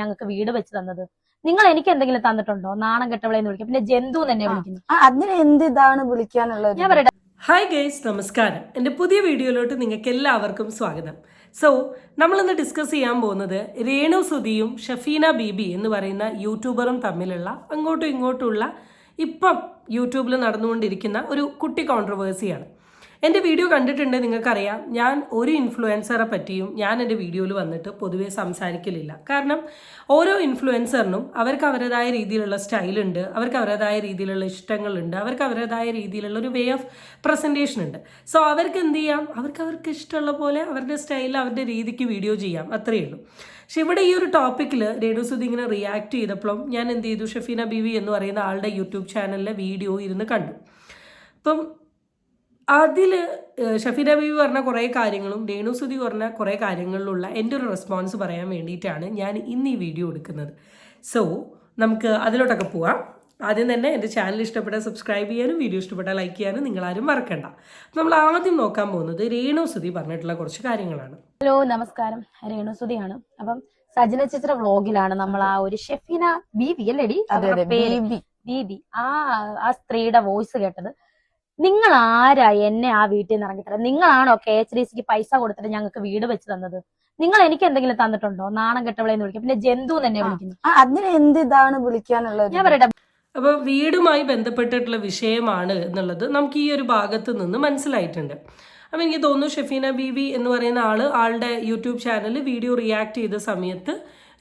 ഞങ്ങൾക്ക് വീട് വെച്ച് തന്നത്. നിങ്ങൾ എനിക്ക് എന്തെങ്കിലും തന്നിട്ടുണ്ടോ? നാണം കെട്ടവളെന്ന് വിളിക്കും. പിന്നെ ജന്തു തന്നെ. വിളിക്കുന്നു. അതിന് എന്ത് ഇതാണ് വിളിക്കാനുള്ളത് ഞാൻ പറയട്ടെ. ഹായ് ഗൈസ് നമസ്കാരം. എന്റെ പുതിയ വീഡിയോയിലോട്ട് നിങ്ങൾക്ക് എല്ലാവർക്കും സ്വാഗതം. സോ നമ്മളിന്ന് ഡിസ്കസ് ചെയ്യാൻ പോകുന്നത് രേണു സുധിയും ഷഫീന ബീബി എന്ന് പറയുന്ന യൂട്യൂബറും തമ്മിലുള്ള അങ്ങോട്ടും ഇങ്ങോട്ടുമുള്ള ഇപ്പം യൂട്യൂബിൽ നടന്നുകൊണ്ടിരിക്കുന്ന ഒരു കുട്ടി കോൺട്രവേഴ്സിയാണ് എന്റെ വീഡിയോ കണ്ടിട്ടുണ്ട് നിങ്ങൾക്കറിയാം. ഞാൻ ഒരു ഇൻഫ്ലുവൻസറെ പറ്റിയും ഞാൻ എന്റെ വീഡിയോയിൽ വന്നിട്ട് പൊതുവെ സംസാരിക്കലില്ല. കാരണം ഓരോ ഇൻഫ്ലുവൻസറിനും അവർക്ക് അവരുടേതായ രീതിയിലുള്ള സ്റ്റൈലുണ്ട് അവർക്ക് അവരുടേതായ രീതിയിലുള്ള ഇഷ്ടങ്ങളുണ്ട് അവർക്ക് അവരുടേതായ രീതിയിലുള്ള ഒരു വേ ഓഫ് പ്രസന്റേഷൻ ഉണ്ട്. സോ അവർക്ക് എന്ത് ചെയ്യാം? അവർക്ക് അവർക്ക് ഇഷ്ടമുള്ള പോലെ അവരുടെ സ്റ്റൈലിൽ അവരുടെ രീതിക്ക് വീഡിയോ ചെയ്യാം. അത്രയേ ഉള്ളൂ. പക്ഷെ ഇവിടെ ഈ ഒരു ടോപ്പിക്കിൽ രേണുസുദി ഇങ്ങനെ റിയാക്ട് ചെയ്തപ്പോഴും ഞാൻ എന്ത് ചെയ്തു? ഷഫീന ബീവി എന്ന് പറയുന്ന ആളുടെ യൂട്യൂബ് ചാനലിലെ വീഡിയോ ഇരുന്ന് കണ്ടു. അപ്പം അതിൽ ഷഫീന ബീവി പറഞ്ഞ കുറേ കാര്യങ്ങളും രേണുസുതി പറഞ്ഞ കുറേ കാര്യങ്ങളിലുള്ള എന്റെ ഒരു റെസ്പോൺസ് പറയാൻ വേണ്ടിയിട്ടാണ് ഞാൻ ഇന്ന് ഈ വീഡിയോ എടുക്കുന്നത്. സോ നമുക്ക് അതിലോട്ടൊക്കെ പോവാം. ആദ്യം തന്നെ എന്റെ ചാനൽ ഇഷ്ടപ്പെട്ടാൽ സബ്സ്ക്രൈബ് ചെയ്യാനും വീഡിയോ ഇഷ്ടപ്പെട്ടാൽ ലൈക്ക് ചെയ്യാനും നിങ്ങളാരും മറക്കണ്ട. നമ്മൾ ആദ്യം നോക്കാൻ പോകുന്നത് രേണുസുതി പറഞ്ഞിട്ടുള്ള കുറച്ച് കാര്യങ്ങളാണ്. ഹലോ നമസ്കാരം. രേണുസുതിയാണ് അപ്പം സജന ചിത്ര വ്ലോഗിലാണ് നമ്മൾ ആ ഒരു ഷെഫീന ബീബി അല്ലേടി? അതെ ബീബി ആ ആ സ്ത്രീയുടെ വോയിസ് കേട്ടത്. നിങ്ങൾ ആരാ എന്നെ ആ വീട്ടിൽ നിന്ന് ഇറങ്ങിത്തരാം നിങ്ങളാണോ കെ എച്ച് ഡി സിക്ക് പൈസ കൊടുത്തിട്ട് ഞങ്ങൾക്ക് വീട് വെച്ച് തന്നത്? നിങ്ങൾ എനിക്ക് എന്തെങ്കിലും തന്നിട്ടുണ്ടോ? നാണം കെട്ടവളെന്ന് വിളിക്കും. പിന്നെ ജന്തു തന്നെ. വിളിക്കുന്നു. അതിന് എന്ത് ഇതാണ് വിളിക്കാനുള്ളത്? ഞാൻ പറയട്ടെ. അപ്പോൾ വീടുമായി ബന്ധപ്പെട്ടിട്ടുള്ള വിഷയമാണ് എന്നുള്ളത് നമുക്ക് ഈ ഒരു ഭാഗത്ത് നിന്ന് മനസ്സിലായിട്ടുണ്ട്. അപ്പം എനിക്ക് തോന്നുന്നു ഷെഫീന ബീവി എന്ന് പറയുന്ന ആൾ ആളുടെ യൂട്യൂബ് ചാനലിൽ വീഡിയോ റിയാക്ട് ചെയ്ത സമയത്ത്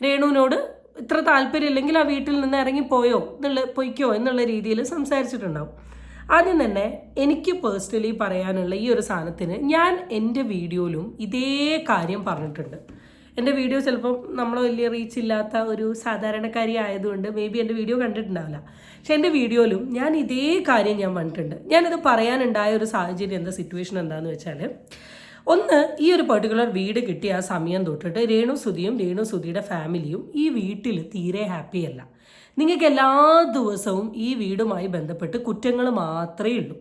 രേണുവിനോട് ഇത്ര താല്പര്യമില്ലെങ്കിൽ ആ വീട്ടിൽ നിന്ന് ഇറങ്ങിപ്പോയോ എന്നുള്ള പൊയ്ക്കോ എന്നുള്ള രീതിയിൽ സംസാരിച്ചിട്ടുണ്ടാവും. ആദ്യം തന്നെ എനിക്ക് പേഴ്സണലി പറയാനുള്ള ഈ ഒരു സാധനത്തിന് ഞാൻ എന്റെ വീഡിയോയിലും ഇതേ കാര്യം പറഞ്ഞിട്ടുണ്ട്. എന്റെ വീഡിയോ ചിലപ്പം നമ്മൾ വലിയ റീച്ച് ഇല്ലാത്ത ഒരു സാധാരണക്കാരി ആയതുകൊണ്ട് മേ ബി എന്റെ വീഡിയോ കണ്ടിട്ടുണ്ടാവില്ല. പക്ഷെ എന്റെ വീഡിയോയിലും ഞാൻ ഇതേ കാര്യം ഞാൻ പറഞ്ഞിട്ടുണ്ട്. ഞാനിത് പറയാനുണ്ടായ ഒരു സാഹചര്യം എന്താ സിറ്റുവേഷൻ എന്താണെന്ന് വെച്ചാൽ ഒന്ന് ഈ ഒരു പെർട്ടിക്കുലർ വീട് കിട്ടിയ ആ സമയം തൊട്ടിട്ട് രേണു സുധിയും രേണു സുധിയുടെ ഫാമിലിയും ഈ വീട്ടിൽ തീരെ ഹാപ്പി അല്ല. നിങ്ങൾക്ക് എല്ലാ ദിവസവും ഈ വീടുമായി ബന്ധപ്പെട്ട് കുറ്റങ്ങൾ മാത്രമേ ഉള്ളൂ.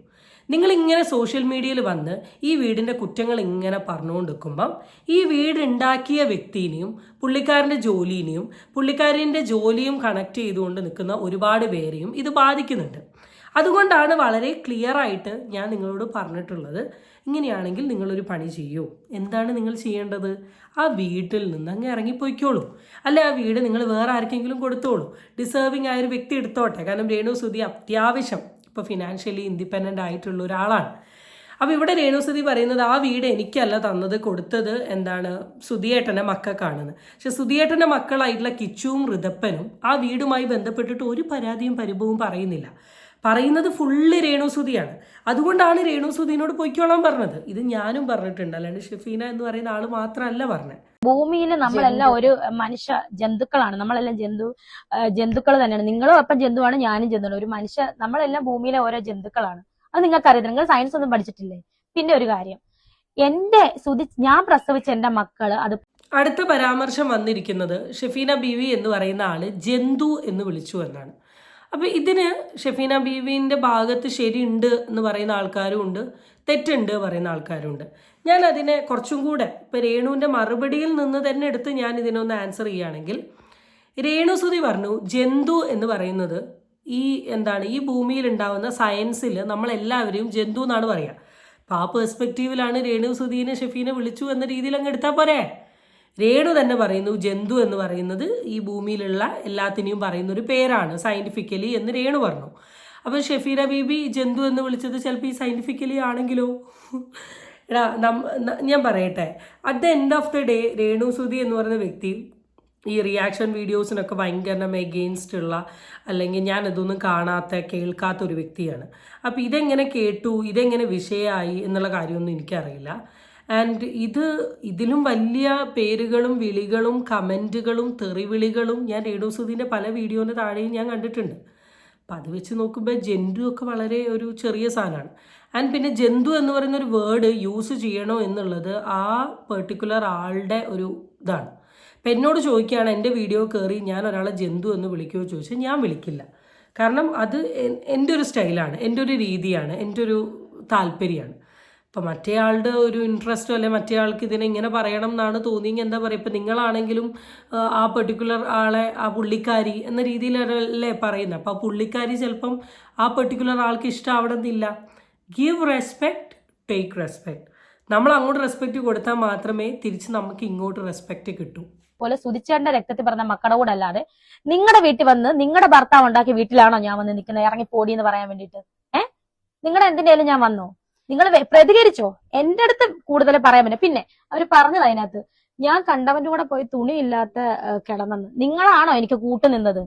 നിങ്ങളിങ്ങനെ സോഷ്യൽ മീഡിയയിൽ വന്ന് ഈ വീടിന്റെ കുറ്റങ്ങൾ ഇങ്ങനെ പറഞ്ഞുകൊണ്ടിരിക്കുമ്പം ഈ വീട് ഉണ്ടാക്കിയ വ്യക്തിനെയും പുള്ളിക്കാരന്റെ ജോലിനെയും പുള്ളിക്കാരന്റെ ജോലിയും കണക്ട് ചെയ്തുകൊണ്ട് നിൽക്കുന്ന ഒരുപാട് പേരെയും ഇത് ബാധിക്കുന്നുണ്ട്. അതുകൊണ്ടാണ് വളരെ ക്ലിയർ ആയിട്ട് ഞാൻ നിങ്ങളോട് പറഞ്ഞിട്ടുള്ളത്. ഇങ്ങനെയാണെങ്കിൽ നിങ്ങളൊരു പണി ചെയ്യൂ. എന്താണ് നിങ്ങൾ ചെയ്യേണ്ടത്? ആ വീട്ടിൽ നിന്ന് അങ്ങ് ഇറങ്ങിപ്പോയിക്കോളൂ. അല്ലെ ആ വീട് നിങ്ങൾ വേറെ ആർക്കെങ്കിലും കൊടുത്തോളൂ. ഡിസേർവിംഗ് ആയ ഒരു വ്യക്തി എടുത്തോട്ടെ. കാരണം രേണു സുതി അത്യാവശ്യം ഇപ്പോൾ ഫിനാൻഷ്യലി ഇൻഡിപെൻഡന്റ് ആയിട്ടുള്ള ഒരാളാണ്. അപ്പോൾ ഇവിടെ രേണുസുതി പറയുന്നത് ആ വീട് എനിക്കല്ല തന്നത് കൊടുത്തത് എന്താണ് സുധിയേട്ടന്റെ മക്കൾക്കാണെന്ന്. പക്ഷെ സുധിയേട്ടന്റെ മക്കളായിട്ടുള്ള കിച്ചുവും ഋതപ്പനും ആ വീടുമായി ബന്ധപ്പെട്ടിട്ട് ഒരു പരാതിയും പരിഭവവും പറയുന്നില്ല. പറയുന്നത് ഫുള്ള് രേണുസുതിയാണ്. അതുകൊണ്ടാണ് രേണുസുതിനോട് പൊയ്ക്കോളാൻ പറഞ്ഞത്. ഇത് ഞാനും പറഞ്ഞിട്ടുണ്ട്. അല്ലാണ്ട് ഷെഫീന എന്ന് പറയുന്ന ആൾ മാത്രമല്ല പറഞ്ഞത് ഭൂമിയിൽ നമ്മളെല്ലാം ഒരു മനുഷ്യ ജന്തുക്കളാണ്. നമ്മളെല്ലാം ജന്തു ജന്തുക്കൾ തന്നെയാണ്. നിങ്ങളും അപ്പം ജന്തുവാണ് ഞാനും ജന്തുവാണ്. ഒരു മനുഷ്യ നമ്മളെല്ലാം ഭൂമിയിലെ ഓരോ ജന്തുക്കളാണ്. അത് നിങ്ങൾക്ക് അറിയത്തില്ല നിങ്ങൾ സയൻസ് ഒന്നും പഠിച്ചിട്ടില്ലേ? പിന്നെ ഒരു കാര്യം. എന്റെ സുതി ഞാൻ പ്രസവിച്ച എന്റെ മക്കൾ അത് അടുത്ത പരാമർശം വന്നിരിക്കുന്നത് ഷെഫീന ബീവി എന്ന് പറയുന്ന ആൾ ജന്തു എന്ന് വിളിച്ചു എന്നാണ്. അപ്പോൾ ഇതിന് ഷെഫീന ബീവിന്റെ ഭാഗത്ത് ശരിയുണ്ട് എന്ന് പറയുന്ന ആൾക്കാരും ഉണ്ട് തെറ്റുണ്ട് പറയുന്ന ആൾക്കാരും ഉണ്ട്. ഞാൻ അതിനെ കുറച്ചും കൂടെ ഇപ്പോൾ രേണുവിന്റെ മറുപടിയിൽ നിന്ന് തന്നെ എടുത്ത് ഞാൻ ഇതിനൊന്ന് ആൻസർ ചെയ്യുകയാണെങ്കിൽ രേണുസുതി പറഞ്ഞു ജന്തു എന്ന് പറയുന്നത് ഈ എന്താണ് ഈ ഭൂമിയിൽ ഉണ്ടാവുന്ന സയൻസിൽ നമ്മളെല്ലാവരെയും ജന്തു എന്നാണ് പറയുക അപ്പോൾ ആ പേഴ്സ്പെക്റ്റീവിലാണ് രേണു സുധീനെ ഷെഫീനെ വിളിച്ചു എന്ന രീതിയിൽ അങ്ങ് എടുത്താൽ പോരെ? രേണു തന്നെ പറയുന്നു ജന്തു എന്ന് പറയുന്നത് ഈ ഭൂമിയിലുള്ള എല്ലാത്തിനെയും പറയുന്ന ഒരു പേരാണ് സയന്റിഫിക്കലി എന്ന് രേണു പറഞ്ഞു. അപ്പോൾ ഷെഫീറ ബീബി ജന്തു എന്ന് വിളിച്ചത് ചിലപ്പോൾ ഈ സയന്റിഫിക്കലി ആണെങ്കിലോ? എടാ ഞാൻ പറയട്ടെ. At the end of the day Renu Sudhi എന്ന് പറയുന്ന വ്യക്തി ഈ റിയാക്ഷൻ വീഡിയോസിനൊക്കെ ഭയങ്കര എഗെയിൻസ്റ്റ് ഉള്ള അല്ലെങ്കിൽ ഞാൻ ഇതൊന്നും കാണാത്ത കേൾക്കാത്ത ഒരു വ്യക്തിയാണ്. അപ്പോൾ ഇതെങ്ങനെ കേട്ടു ഇതെങ്ങനെ വിഷയമായി എന്നുള്ള കാര്യമൊന്നും എനിക്കറിയില്ല. ആൻഡ് ഇത് ഇതിലും വലിയ പേരുകളും വിളികളും കമന്റുകളും തെറിവിളികളും ഞാൻ രേണുസുദിന്റെ പല വീഡിയോന്റെ താഴെയും ഞാൻ കണ്ടിട്ടുണ്ട്. അപ്പം അത് വെച്ച് നോക്കുമ്പോൾ ജന്തു ഒക്കെ വളരെ ഒരു ചെറിയ സാധനമാണ് ആൻഡ് പിന്നെ ജന്തു എന്ന് പറയുന്ന ഒരു വേർഡ് യൂസ് ചെയ്യണോ എന്നുള്ളത് ആ പെർട്ടിക്കുലർ ആളുടെ ഒരു ഇതാണ്. അപ്പം എന്നോട് ചോദിക്കുകയാണ് എന്റെ വീഡിയോ കയറി ഞാൻ ഒരാളെ ജന്തു എന്ന് വിളിക്കുമോ ചോദിച്ചാൽ ഞാൻ വിളിക്കില്ല. കാരണം അത് എൻ- എന്റെ ഒരു സ്റ്റൈലാണ് എന്റെ ഒരു രീതിയാണ് എന്റെ ഒരു താല്പര്യമാണ്. ഇപ്പം മറ്റേ ആളുടെ ഒരു ഇൻട്രസ്റ്റോ അല്ലെ മറ്റേ ആൾക്ക് ഇതിനെ ഇങ്ങനെ പറയണം എന്നാണ് തോന്നിയെങ്കിൽ എന്താ പറയുക ഇപ്പം നിങ്ങളാണെങ്കിലും ആ, പെർട്ടിക്കുലർ ആളെ ആ പുള്ളിക്കാരി എന്ന രീതിയിലല്ലേ പറയുന്നത് അപ്പോൾ ആ പുള്ളിക്കാരി ചിലപ്പം ആ പെർട്ടിക്കുലർ ആൾക്ക് ഇഷ്ടമാവണമെന്നില്ല ഗീവ് റെസ്പെക്ട് ടേക്ക് റെസ്പെക്ട് നമ്മൾ അങ്ങോട്ട് റെസ്പെക്റ്റ് കൊടുത്താൽ മാത്രമേ തിരിച്ച് നമുക്ക് ഇങ്ങോട്ട് റെസ്പെക്റ്റ് കിട്ടൂ. പോലെ സുതിച്ചേട്ടന്റെ രക്തത്തിൽ പറഞ്ഞ മക്കളുടെ കൂടെ അല്ലാതെ നിങ്ങളുടെ വീട്ടിൽ വന്ന് നിങ്ങളുടെ ഭർത്താവ് ഉണ്ടാക്കിയ വീട്ടിലാണോ ഞാൻ വന്ന് നിൽക്കുന്നത് ഇറങ്ങി പോടി എന്ന് പറയാൻ വേണ്ടിയിട്ട്. ഏഹ് നിങ്ങളുടെ എന്തിനേലും ഞാൻ വന്നോ? നിങ്ങൾ പ്രതികരിച്ചോ? എന്റെ അടുത്ത് കൂടുതൽ പറയാൻ പറ്റും പിന്നെ അവർ പറഞ്ഞത് അതിനകത്ത് ഞാൻ കണ്ടവന്റെ കൂടെ പോയി തുണിയില്ലാത്ത കിടന്നെന്ന്. നിങ്ങളാണോ എനിക്ക് കൂട്ടുനിന്നത്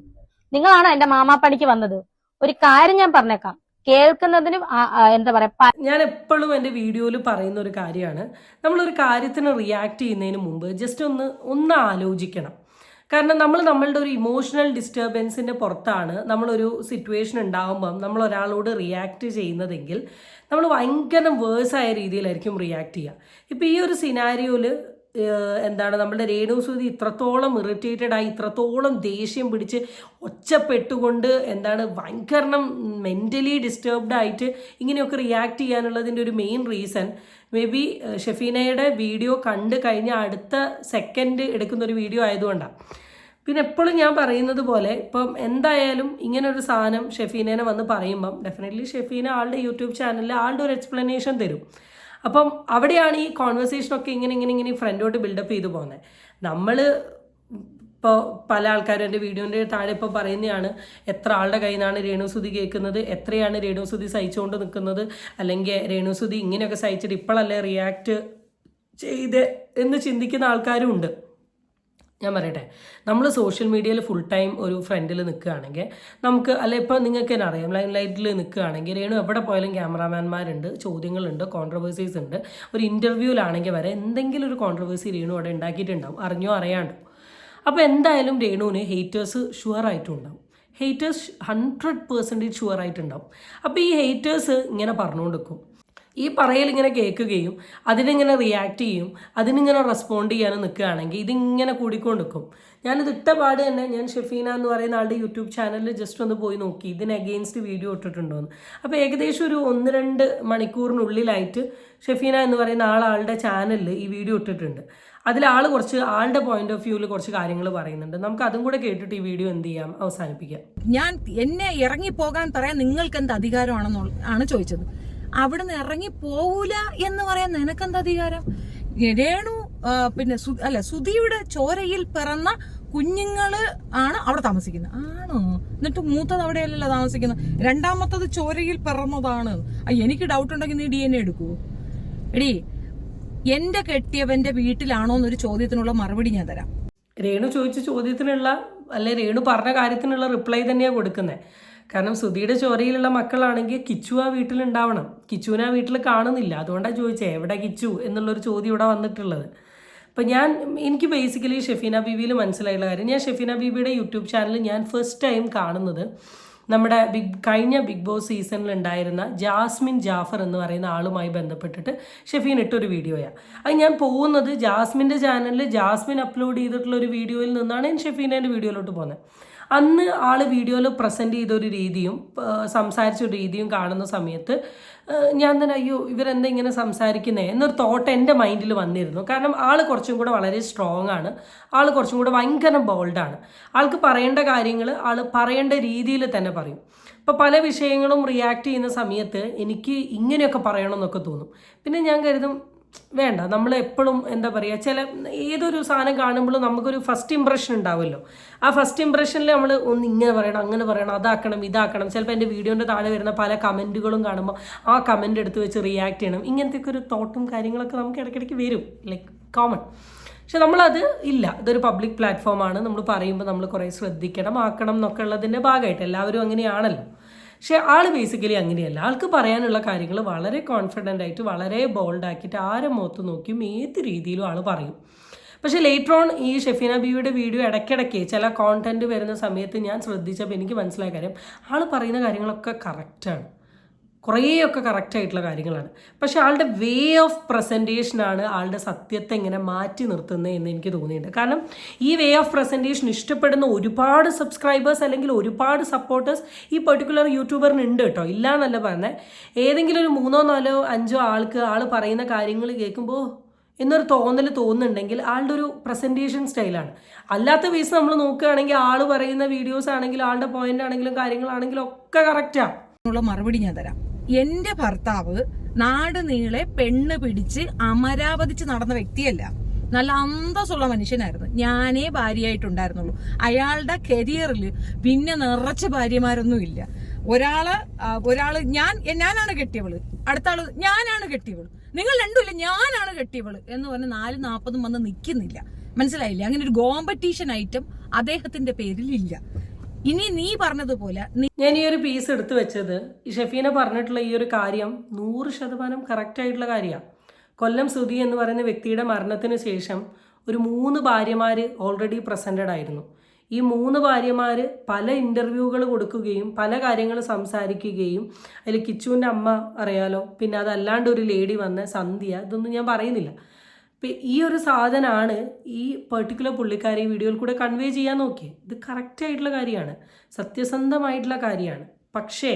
നിങ്ങളാണോ എന്റെ മാമാപ്പണിക്ക് വന്നത്? ഒരു കാര്യം ഞാൻ പറഞ്ഞേക്കാം. കേൾക്കുന്നതിനും എന്താ പറയാ ഞാൻ എപ്പോഴും എന്റെ വീഡിയോയിൽ പറയുന്ന ഒരു കാര്യമാണ്. നമ്മളൊരു കാര്യത്തിന് റിയാക്ട് ചെയ്യുന്നതിന് മുമ്പ് ജസ്റ്റ് ഒന്ന് ഒന്ന് ആലോചിക്കണം. കാരണം നമ്മൾ നമ്മളുടെ ഒരു ഇമോഷണൽ ഡിസ്റ്റർബൻസിന്റെ പുറത്താണ് നമ്മളൊരു സിറ്റുവേഷൻ ഉണ്ടാകുമ്പം നമ്മൾ ഒരാളോട് റിയാക്ട് ചെയ്യുന്നതെങ്കിൽ നമ്മൾ ഭയങ്കര വേഴ്സായ രീതിയിലായിരിക്കും റിയാക്ട് ചെയ്യുക. ഇപ്പോൾ ഈ ഒരു സിനാരിയോയിൽ എന്താണ് നമ്മുടെ രേണുസുതി ഇത്രത്തോളം ഇറിറ്റേറ്റഡ് ആയി ഇത്രത്തോളം ദേഷ്യം പിടിച്ച് ഒച്ചപ്പെട്ടുകൊണ്ട് എന്താണ് ഭയങ്കരണം മെന്റലി ഡിസ്റ്റർബ്ഡ് ആയിട്ട് ഇങ്ങനെയൊക്കെ റിയാക്ട് ചെയ്യാനുള്ളതിന്റെ ഒരു മെയിൻ റീസൺ മേ ബി ഷെഫീനയുടെ വീഡിയോ കണ്ട് കഴിഞ്ഞ അടുത്ത സെക്കൻഡ് എടുക്കുന്ന ഒരു വീഡിയോ ആയതുകൊണ്ടാണ് പിന്നെ എപ്പോഴും ഞാൻ പറയുന്നത് പോലെ ഇപ്പം എന്തായാലും ഇങ്ങനൊരു സാധനം ഷെഫീനേനെ വന്ന് പറയുമ്പം ഡെഫിനറ്റ്ലി ഷെഫീന ആളുടെ യൂട്യൂബ് ചാനലിൽ ആളുടെ ഒരു എക്സ്പ്ലനേഷൻ തരും. അപ്പം അവിടെയാണ് ഈ കോൺവെർസേഷനൊക്കെ ഇങ്ങനെ ഇങ്ങനെ ഇങ്ങനെ ഫ്രണ്ടോട്ട് ബിൽഡപ്പ് ചെയ്തു പോകുന്നത് നമ്മൾ ഇപ്പോൾ പല ആൾക്കാരും എന്റെ വീഡിയോന്റെ താഴെ ഇപ്പോൾ പറയുന്നതാണ് എത്ര ആളുടെ കയ്യിൽ നിന്നാണ് രേണുസുതി കേൾക്കുന്നത് എത്രയാണ് രേണുസുതി സഹിച്ചുകൊണ്ട് നിൽക്കുന്നത് അല്ലെങ്കിൽ രേണുസുതി ഇങ്ങനെയൊക്കെ സഹിച്ചിട്ട് ഇപ്പോഴല്ലേ റിയാക്ട് ചെയ്ത് എന്ന് ചിന്തിക്കുന്ന ആൾക്കാരും ഉണ്ട്. ഞാൻ പറയട്ടെ. നമ്മൾ സോഷ്യൽ മീഡിയയിൽ ഫുൾ ടൈം ഒരു ഫ്രണ്ടിൽ നിൽക്കുകയാണെങ്കിൽ നമുക്ക് അല്ലെ ഇപ്പോൾ നിങ്ങൾക്ക് തന്നെ അറിയാം. ലൈൻ ലൈറ്റിൽ നിൽക്കുകയാണെങ്കിൽ രേണു എവിടെ പോയാലും ക്യാമറാമാൻമാരുണ്ട് ചോദ്യങ്ങളുണ്ട് കോൺട്രവേഴ്സീസ് ഉണ്ട്. ഒരു ഇന്റർവ്യൂവിലാണെങ്കിൽ വരെ എന്തെങ്കിലും ഒരു കോൺട്രവേഴ്സി രേണു അവിടെ ഉണ്ടാക്കിയിട്ടുണ്ടാവും അറിഞ്ഞോ അറിയാണ്ടോ? അപ്പോൾ എന്തായാലും രേണുവിന് ഹേറ്റേഴ്സ് ഷുവർ ആയിട്ടുണ്ടാവും. ഹേറ്റേഴ്സ് ഹൺഡ്രഡ് പേഴ്സന്റേജ് ഷുവർ ആയിട്ടുണ്ടാവും. അപ്പോൾ ഈ ഹേറ്റേഴ്സ് ഇങ്ങനെ പറഞ്ഞുകൊണ്ടിരിക്കും ഈ പറയൽ ഇങ്ങനെ കേൾക്കുകയും അതിനിങ്ങനെ റിയാക്ട് ചെയ്യും അതിനിങ്ങനെ റെസ്പോണ്ട് ചെയ്യാനും നിൽക്കുകയാണെങ്കിൽ ഇതിങ്ങനെ കൂടിക്കൊണ്ടിരിക്കും ഞാനിത് ഇട്ട പാട് തന്നെ ഞാൻ ഷെഫീന എന്ന് പറയുന്ന ആളുടെ യൂട്യൂബ് ചാനലിൽ ജസ്റ്റ് ഒന്ന് പോയി നോക്കി. ഇതിന് അഗെയിൻസ്റ്റ് വീഡിയോ ഇട്ടിട്ടുണ്ടോ എന്ന് അപ്പോൾ ഏകദേശം ഒരു ഒന്ന് രണ്ട് മണിക്കൂറിനുള്ളിലായിട്ട് ഷെഫീന എന്ന് പറയുന്ന ആൾ ആളുടെ ചാനലിൽ ഈ വീഡിയോ ഇട്ടിട്ടുണ്ട്. അതിൽ ആൾ കുറച്ച് ആളുടെ പോയിന്റ് ഓഫ് വ്യൂവിൽ കുറച്ച് കാര്യങ്ങൾ പറയുന്നുണ്ട്. നമുക്ക് അതും കൂടെ കേട്ടിട്ട് ഈ വീഡിയോ എന്ത് ചെയ്യാം? അവസാനിപ്പിക്കാം. ഞാൻ എന്നെ ഇറങ്ങി പോകാൻ പറയാൻ നിങ്ങൾക്ക് എന്ത് അധികാരമാണെന്നുള്ള ആണ് ചോദിച്ചത്. അവിടുന്ന് ഇറങ്ങി പോവൂല എന്ന് പറയാൻ നിനക്കെന്ത് അധികാരം? രേണു പിന്നെ അല്ല സുധിയുടെ ചോരയിൽ പിറന്ന കുഞ്ഞുങ്ങൾ ആണ് അവിടെ താമസിക്കുന്നത്. ആണോ? എന്നിട്ട് മൂത്തത് അവിടെയല്ലല്ലോ താമസിക്കുന്നത്. രണ്ടാമത്തത് ചോരയിൽ പിറന്നതാണ്. എനിക്ക് ഡൗട്ട് ഉണ്ടെങ്കിൽ നീ ഡി എൻ എ എടുക്കൂ. എടി എന്റെ കെട്ടിയവന്റെ വീട്ടിലാണോ എന്നൊരു ചോദ്യത്തിനുള്ള മറുപടി ഞാൻ തരാം. രേണു ചോദിച്ച ചോദ്യത്തിനുള്ള അല്ലെ രേണു പറഞ്ഞ കാര്യത്തിനുള്ള റിപ്ലൈ തന്നെയാണ് കൊടുക്കുന്നത് കാരണം സുധിയുടെ ചോരയിലുള്ള മക്കളാണെങ്കിൽ കിച്ചു ആ വീട്ടിലുണ്ടാവണം. കിച്ചുവിനെ ആ വീട്ടിൽ കാണുന്നില്ല. അതുകൊണ്ടാണ് ചോദിച്ചത് എവിടെ കിച്ചു? എന്നുള്ളൊരു ചോദ്യം ഇവിടെ വന്നിട്ടുള്ളത്. അപ്പം ഞാൻ എനിക്ക് ബേസിക്കലി ഷെഫീന ബീബിയിൽ മനസ്സിലായുള്ള കാര്യം ഞാൻ ഷെഫീന ബീബിയുടെ യൂട്യൂബ് ചാനൽ ഞാൻ ഫസ്റ്റ് ടൈം കാണുന്നത് നമ്മുടെ ബിഗ് കഴിഞ്ഞ ബിഗ് ബോസ് സീസണിൽ ഉണ്ടായിരുന്ന ജാസ്മിൻ ജാഫർ എന്ന് പറയുന്ന ആളുമായി ബന്ധപ്പെട്ടിട്ട് ഷെഫീൻ ഇട്ടൊരു വീഡിയോയാണ് അത് ഞാൻ പോകുന്നത് ജാസ്മിന്റെ ചാനലിൽ ജാസ്മിൻ അപ്ലോഡ് ചെയ്തിട്ടുള്ള ഒരു വീഡിയോയിൽ നിന്നാണ് ഞാൻ ഷെഫീനേന്റെ വീഡിയോയിലോട്ട് പോകുന്നത്. അന്ന് ആൾ വീഡിയോയിൽ പ്രസന്റ് ചെയ്തൊരു രീതിയും സംസാരിച്ച ഒരു രീതിയും കാണുന്ന സമയത്ത് ഞാൻ തന്നെ അയ്യോ ഇവരെന്താ ഇങ്ങനെ സംസാരിക്കുന്നേ? എന്നൊരു തോട്ട് എന്റെ മൈൻഡിൽ വന്നിരുന്നു. കാരണം ആൾ കുറച്ചും കൂടെ വളരെ സ്ട്രോങ് ആണ്. ആൾ കുറച്ചും കൂടെ ഭയങ്കര ബോൾഡാണ് ആൾക്ക് പറയേണ്ട കാര്യങ്ങൾ ആൾ പറയേണ്ട രീതിയിൽ തന്നെ പറയും. ഇപ്പോൾ പല വിഷയങ്ങളും റിയാക്ട് ചെയ്യുന്ന സമയത്ത് എനിക്ക് ഇങ്ങനെയൊക്കെ പറയണമെന്നൊക്കെ തോന്നും. പിന്നെ ഞാൻ കരുതും വേണ്ട നമ്മൾ എപ്പോഴും എന്താ പറയുക ചില ഏതൊരു സാധനം കാണുമ്പോഴും നമുക്കൊരു ഫസ്റ്റ് ഇമ്പ്രഷൻ ഉണ്ടാവുമല്ലോ ആ ഫസ്റ്റ് ഇമ്പ്രഷനിൽ നമ്മൾ ഒന്ന് ഇങ്ങനെ പറയണം അങ്ങനെ പറയണം അതാക്കണം ഇതാക്കണം. ചിലപ്പോൾ എന്റെ വീഡിയോന്റെ താഴെ വരുന്ന പല കമന്റുകളും കാണുമ്പോൾ ആ കമന്റ് എടുത്ത് വെച്ച് റിയാക്ട് ചെയ്യണം. ഇങ്ങനത്തെയൊക്കെ ഒരു തോട്ടും കാര്യങ്ങളൊക്കെ നമുക്ക് ഇടയ്ക്കിടയ്ക്ക് വരും ലൈക്ക് കോമൺ പക്ഷെ നമ്മളത് ഇല്ല. ഇതൊരു പബ്ലിക് പ്ലാറ്റ്ഫോമാണ് നമ്മൾ പറയുമ്പോൾ നമ്മൾ കുറേ ശ്രദ്ധിക്കണം ആക്കണം എന്നൊക്കെ ഉള്ളതിന്റെ ഭാഗമായിട്ട് എല്ലാവരും അങ്ങനെയാണല്ലോ. പക്ഷെ ആൾ ബേസിക്കലി അങ്ങനെയല്ല. ആൾക്ക് പറയാനുള്ള കാര്യങ്ങൾ വളരെ കോൺഫിഡന്റ് ആയിട്ട് വളരെ ബോൾഡ് ആക്കിയിട്ട് ആരെ മുഖത്ത് നോക്കിയും ഏത് രീതിയിലും ആൾ പറയും. പക്ഷെ ലേറ്റർ ഓൺ ഈ ഷെഫീന ബിയുടെ വീഡിയോ ഇടയ്ക്കിടയ്ക്ക് ചില കോണ്ടന്റ് വരുന്ന സമയത്ത് ഞാൻ ശ്രദ്ധിച്ചപ്പോൾ എനിക്ക് മനസ്സിലായ കാര്യം ആൾ പറയുന്ന കാര്യങ്ങളൊക്കെ കറക്റ്റാണ് കുറേയൊക്കെ കറക്റ്റ് ആയിട്ടുള്ള കാര്യങ്ങളാണ്. പക്ഷെ ആളുടെ വേ ഓഫ് പ്രസന്റേഷനാണ് ആളുടെ സത്യത്തെ ഇങ്ങനെ മാറ്റി നിർത്തുന്നത് എന്ന് എനിക്ക് തോന്നിയിട്ടുണ്ട്. കാരണം ഈ വേ ഓഫ് പ്രസന്റേഷൻ ഇഷ്ടപ്പെടുന്ന ഒരുപാട് സബ്സ്ക്രൈബേഴ്സ് അല്ലെങ്കിൽ ഒരുപാട് സപ്പോർട്ടേഴ്സ് ഈ പെർട്ടിക്കുലർ യൂട്യൂബറിന് ഉണ്ട് കേട്ടോ. ഇല്ല എന്നല്ല പറഞ്ഞത് ഏതെങ്കിലും ഒരു മൂന്നോ നാലോ അഞ്ചോ ആൾക്ക് ആൾ പറയുന്ന കാര്യങ്ങൾ കേൾക്കുമ്പോൾ എന്നൊരു തോന്നൽ തോന്നുന്നുണ്ടെങ്കിൽ ആളുടെ ഒരു പ്രസന്റേഷൻ സ്റ്റൈലാണ് അല്ലാത്ത വീസ് നമ്മൾ നോക്കുകയാണെങ്കിൽ ആൾ പറയുന്ന വീഡിയോസ് ആണെങ്കിലും ആളുടെ പോയിന്റ് ആണെങ്കിലും കാര്യങ്ങളാണെങ്കിലും ഒക്കെ കറക്റ്റാണ് മറുപടി ഞാൻ തരാം. എന്റെ ഭർത്താവ് നാട് നീളെ പെണ്ണ് പിടിച്ച് അമരാവതിച്ച് നടന്ന വ്യക്തിയല്ല. നല്ല അന്തസ്സുള്ള മനുഷ്യനായിരുന്നു. ഞാനേ ഭാര്യയായിട്ടുണ്ടായിരുന്നുള്ളൂ. അയാളുടെ കരിയറിൽ പിന്നെ നിറച്ച ഭാര്യമാരൊന്നും ഇല്ല ഒരാൾ ഒരാൾ ഞാൻ ഞാനാണ് കെട്ടിയവൾ. അടുത്ത ആൾ ഞാനാണ് കെട്ടിയവൾ. നിങ്ങൾ രണ്ടുമില്ല ഞാനാണ് കെട്ടിയവൾ എന്ന് പറഞ്ഞ് നാല് നാൽപ്പതും വന്ന് നിൽക്കുന്നില്ല മനസ്സിലായില്ലേ? അങ്ങനെ ഒരു കോമ്പറ്റീഷൻ ഐറ്റം അദ്ദേഹത്തിന്റെ പേരിൽ ഇല്ല ഇനി നീ പറഞ്ഞതുപോലെ ഞാൻ ഈ ഒരു പീസ് എടുത്തു വെച്ചത് ഷെഫീന പറഞ്ഞിട്ടുള്ള ഈ ഒരു കാര്യം നൂറ് ശതമാനം കറക്റ്റ് ആയിട്ടുള്ള കാര്യമാണ്. കൊല്ലം സുധി എന്ന് പറയുന്ന വ്യക്തിയുടെ മരണത്തിന് ശേഷം ഒരു മൂന്ന് ഭാര്യമാർ ഓൾറെഡി പ്രസന്റഡ് ആയിരുന്നു. ഈ മൂന്ന് ഭാര്യമാർ പല ഇന്റർവ്യൂകൾ കൊടുക്കുകയും പല കാര്യങ്ങൾ സംസാരിക്കുകയും അതിൽ കിച്ചുവിന്റെ അമ്മ അറിയാലോ പിന്നെ അതല്ലാണ്ട് ഒരു ലേഡി വന്ന സന്ധ്യ ഇതൊന്നും ഞാൻ പറയുന്നില്ല. ഇപ്പം ഈ ഒരു സാധനമാണ് ഈ പെർട്ടിക്കുലർ പുള്ളിക്കാരി ഈ വീഡിയോയിൽ കൂടെ കൺവേ ചെയ്യാൻ നോക്കിയത് ഇത് കറക്റ്റ് ആയിട്ടുള്ള കാര്യമാണ്. സത്യസന്ധമായിട്ടുള്ള കാര്യമാണ്. പക്ഷേ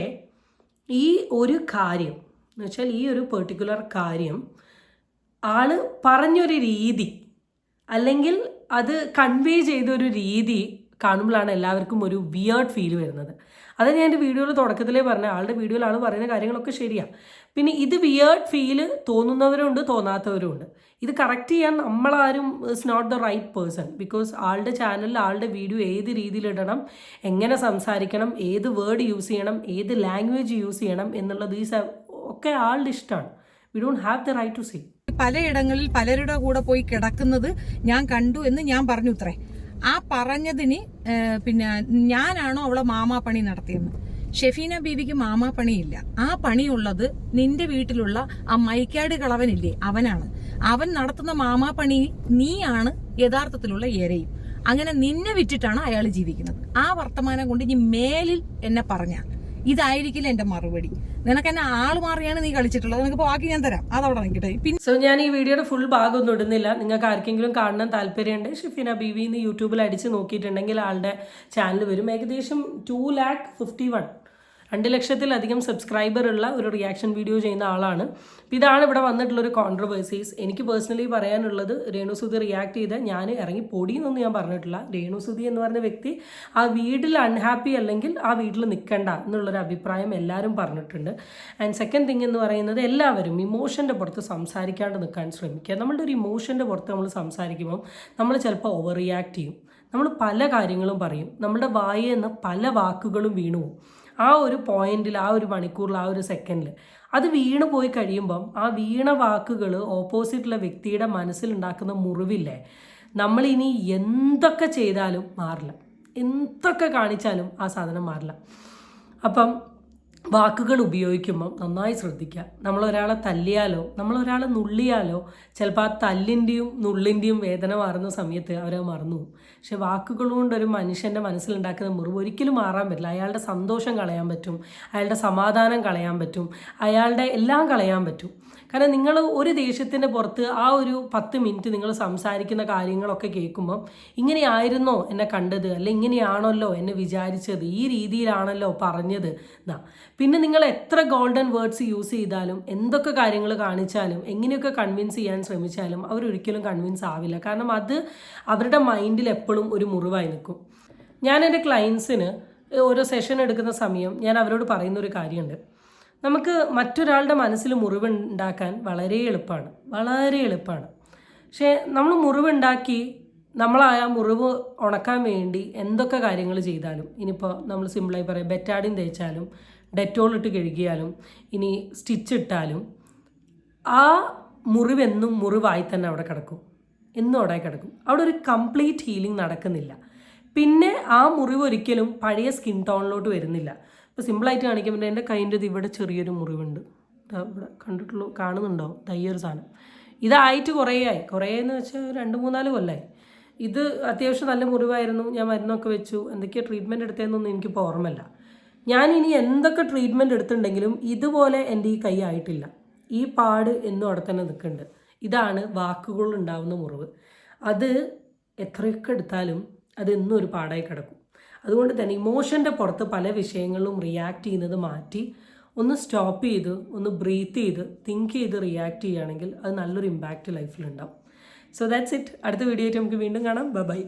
ഈ ഒരു കാര്യം എന്ന് വെച്ചാൽ ഈ ഒരു പെർട്ടിക്കുലർ കാര്യം ആൾ പറഞ്ഞൊരു രീതി അല്ലെങ്കിൽ അത് കൺവേ ചെയ്തൊരു രീതി കാണുമ്പോഴാണ് എല്ലാവർക്കും ഒരു വിയേർഡ് ഫീൽ വരുന്നത്. അത് ഞാൻ എന്റെ വീഡിയോയിൽ തുടക്കത്തിലേ പറഞ്ഞ ആളുടെ വീഡിയോയിൽ ആൾ പറയുന്ന കാര്യങ്ങളൊക്കെ ശരിയാണ് പിന്നെ ഇത് വിയേർഡ് ഫീൽ തോന്നുന്നവരുണ്ട് തോന്നാത്തവരുണ്ട് ഇത് കറക്റ്റ് ചെയ്യാൻ നമ്മളാരും is not the right person because ആളുടെ ചാനലിൽ ആളുടെ വീഡിയോ ഏത് രീതിയിലിടണം എങ്ങനെ സംസാരിക്കണം ഏത് വേർഡ് യൂസ് ചെയ്യണം ഏത് ലാംഗ്വേജ് യൂസ് ചെയ്യണം എന്നുള്ളത് ഈ ഒക്കെ ആളുടെ ഇഷ്ടമാണ്. We don't have the right to see പലയിടങ്ങളിൽ പലരുടെ കൂടെ പോയി കിടക്കുന്നത് ഞാൻ കണ്ടു എന്ന് ഞാൻ പറഞ്ഞു ഇത്രേ. ആ പറഞ്ഞതിന് പിന്നെ ഞാനാണോ അവളെ മാമാപ്പണി നടത്തിയെന്ന്? ഷെഫീന ബീവിക്ക് മാമാപ്പണിയില്ല ആ പണിയുള്ളത് നിന്റെ വീട്ടിലുള്ള ആ മൈക്കാട് കളവനില്ലേ അവനാണ്. അവൻ നടത്തുന്ന മാമാപ്പണി നീയാണ് യഥാർത്ഥത്തിലുള്ള ഏരയും. അങ്ങനെ നിന്നെ വിറ്റിട്ടാണ് അയാൾ ജീവിക്കുന്നത്. ആ വർത്തമാനം കൊണ്ട് ഇനി മേലിൽ എന്നെ പറഞ്ഞാൽ ഇതായിരിക്കില്ല എന്റെ മറുപടി. നിനക്ക് എന്നെ ആൾ മാറിയാണ് നീ കളിച്ചിട്ടുള്ളത്. നിനക്ക് ബാക്കി ഞാൻ തരാം. അതവിടെ നിൽക്കട്ടെ. പിന്നെ സോ ഞാൻ ഈ വീഡിയോയുടെ ഫുൾ ഭാഗം ഒന്നും ഇടുന്നില്ല. നിങ്ങൾക്ക് ആർക്കെങ്കിലും കാണാൻ താല്പര്യമുണ്ട്. ഷിഫിന ബീവി എന്ന് യൂട്യൂബിൽ അടിച്ച് നോക്കിയിട്ടുണ്ടെങ്കിൽ ആളുടെ ചാനൽ വരും. ഏകദേശം ടു ലാക്ക് ഫിഫ്റ്റി വൺ രണ്ട് ലക്ഷത്തിലധികം സബ്സ്ക്രൈബർ ഉള്ള ഒരു റിയാക്ഷൻ വീഡിയോ ചെയ്യുന്ന ആളാണ്. അപ്പോൾ ഇതാണ് ഇവിടെ വന്നിട്ടുള്ള ഒരു കോൺട്രവേഴ്സീസ് എനിക്ക് പേഴ്സണലി പറയാനുള്ളത് രേണുസുതി റിയാക്ട് ചെയ്ത ഞാൻ ഇറങ്ങി പൊടിയെന്നൊന്നും ഞാൻ പറഞ്ഞിട്ടില്ല. രേണുസുതി എന്ന് പറഞ്ഞ വ്യക്തി ആ വീട്ടിൽ അൺഹാപ്പി അല്ലെങ്കിൽ ആ വീട്ടിൽ നിൽക്കണ്ട എന്നുള്ളൊരു അഭിപ്രായം എല്ലാവരും പറഞ്ഞിട്ടുണ്ട്. ആൻഡ് സെക്കൻഡ് തിങ് എന്ന് പറയുന്നത് എല്ലാവരും ഇമോഷന്റെ പുറത്ത് സംസാരിക്കാണ്ട് നിൽക്കാൻ ശ്രമിക്കുക. നമ്മളുടെ ഒരു ഇമോഷന്റെ പുറത്ത് നമ്മൾ സംസാരിക്കുമ്പം നമ്മൾ ചിലപ്പോൾ ഓവർ റിയാക്ട് ചെയ്യും. നമ്മൾ പല കാര്യങ്ങളും പറയും. നമ്മുടെ വായിൽ നിന്ന് പല വാക്കുകളും വീണു ആ ഒരു പോയിന്റിൽ ആ ഒരു മണിക്കൂറിൽ ആ ഒരു സെക്കൻഡിൽ അത് വീണ് പോയി കഴിയുമ്പം ആ വീണ വാക്കുകൾ ഓപ്പോസിറ്റുള്ള വ്യക്തിയുടെ മനസ്സിലുണ്ടാക്കുന്ന മുറിവില്ലേ നമ്മളിനി എന്തൊക്കെ ചെയ്താലും മാറില്ല. എന്തൊക്കെ കാണിച്ചാലും ആ സാധനം മാറില്ല. അപ്പം വാക്കുകൾ ഉപയോഗിക്കുമ്പോൾ നന്നായി ശ്രദ്ധിക്കുക. നമ്മൾ ഒരാളെ തല്ലിയാലോ നമ്മൾ ഒരാളെ നുള്ളിയാലോ ചിലപ്പോൾ ആ തല്ലിന്റെയും നുള്ളിന്റെയും വേദന മാറുന്ന സമയത്ത് അവരെ മറന്നു പോകും. പക്ഷെ വാക്കുകൾ കൊണ്ട് ഒരു മനുഷ്യന്റെ മനസ്സിലുണ്ടാക്കുന്ന മുറിവ് ഒരിക്കലും മാറാൻ പറ്റില്ല. അയാളുടെ സന്തോഷം കളയാൻ പറ്റും അയാളുടെ സമാധാനം കളയാൻ പറ്റും അയാളുടെ എല്ലാം കളയാൻ പറ്റും. കാരണം നിങ്ങൾ ഒരു ദേഷ്യത്തിന്റെ പുറത്ത് ആ ഒരു പത്ത് മിനിറ്റ് നിങ്ങൾ സംസാരിക്കുന്ന കാര്യങ്ങളൊക്കെ കേൾക്കുമ്പം ഇങ്ങനെയായിരുന്നോ എന്നെ കണ്ടത്? അല്ലെ ഇങ്ങനെയാണല്ലോ എന്നെ വിചാരിച്ചത്? ഈ രീതിയിലാണല്ലോ പറഞ്ഞത് എന്നാ പിന്നെ നിങ്ങൾ എത്ര ഗോൾഡൻ വേർഡ്സ് യൂസ് ചെയ്താലും എന്തൊക്കെ കാര്യങ്ങൾ കാണിച്ചാലും എങ്ങനെയൊക്കെ കൺവിൻസ് ചെയ്യാൻ ശ്രമിച്ചാലും അവരൊരിക്കലും കൺവിൻസ് ആവില്ല. കാരണം അത് അവരുടെ മൈൻഡിൽ എപ്പോഴും ഒരു മുറിവായി നിൽക്കും. ഞാൻ എന്റെ ക്ലയൻസിന് ഓരോ സെഷൻ എടുക്കുന്ന സമയം ഞാൻ അവരോട് പറയുന്ന ഒരു കാര്യമുണ്ട്. നമുക്ക് മറ്റൊരാളുടെ മനസ്സിൽ മുറിവുണ്ടാക്കാൻ വളരെ എളുപ്പമാണ്. വളരെ എളുപ്പമാണ്. പക്ഷേ നമ്മൾ മുറിവുണ്ടാക്കി നമ്മളായ മുറിവ് ഉണക്കാൻ വേണ്ടി എന്തൊക്കെ കാര്യങ്ങൾ ചെയ്താലും ഇനിയിപ്പോൾ നമ്മൾ സിമ്പിളായി പറയാം ബെറ്റാഡിൻ തേച്ചാലും ഡെറ്റോൾ ഇട്ട് കഴുകിയാലും ഇനി സ്റ്റിച്ച് ഇട്ടാലും ആ മുറിവെന്നും മുറിവായി തന്നെ അവിടെ കിടക്കും. എന്നും അവിടെ കിടക്കും. അവിടെ ഒരു കംപ്ലീറ്റ് ഹീലിംഗ് നടക്കുന്നില്ല. പിന്നെ ആ മുറിവ് ഒരിക്കലും പഴയ സ്കിൻ ടോണിലോട്ട് വരുന്നില്ല. ഇപ്പോൾ സിമ്പിളായിട്ട് കാണിക്കുമ്പോൾ എന്റെ കൈന്റെ ഇവിടെ ചെറിയൊരു മുറിവുണ്ട്. ഇവിടെ കണ്ടിട്ടുള്ളൂ കാണുന്നുണ്ടാവും ഈ സാധനം. ഇതായിട്ട് കുറേ ആയി കുറേ എന്ന് വെച്ചാൽ രണ്ട് മൂന്നാൽ കൊല്ലായി. ഇത് അത്യാവശ്യം നല്ല മുറിവായിരുന്നു. ഞാൻ മരുന്നൊക്കെ വെച്ചു. എന്തൊക്കെയാണ് ട്രീറ്റ്മെന്റ് എടുത്തതെന്നൊന്നും എനിക്കിപ്പോൾ ഓർമ്മയില്ല. ഞാൻ ഇനി എന്തൊക്കെ ട്രീറ്റ്മെന്റ് എടുത്തിട്ടുണ്ടെങ്കിലും ഇതുപോലെ എന്റെ ഈ കൈ ആയിട്ടില്ല. ഈ പാട് എന്നും അവിടെ തന്നെ നിൽക്കുന്നുണ്ട്. ഇതാണ് വാക്കുകൾ ഉണ്ടാവുന്ന മുറിവ്. അത് എത്രയൊക്കെ എടുത്താലും അതെന്നും ഒരു പാടായി കിടക്കും. അതുകൊണ്ട് തന്നെ ഇമോഷന്റെ പുറത്ത് പല വിഷയങ്ങളിലും റിയാക്ട് ചെയ്യുന്നത് മാറ്റി ഒന്ന് സ്റ്റോപ്പ് ചെയ്ത് ഒന്ന് ബ്രീത്ത് ചെയ്ത് തിങ്ക് ചെയ്ത് റിയാക്ട് ചെയ്യുകയാണെങ്കിൽ അത് നല്ലൊരു ഇമ്പാക്റ്റ് ലൈഫിലുണ്ടാവും സോ ദാറ്റ്സ് ഇറ്റ് അടുത്ത വീഡിയോ ആയിട്ട് നമുക്ക് വീണ്ടും കാണാം. ബൈ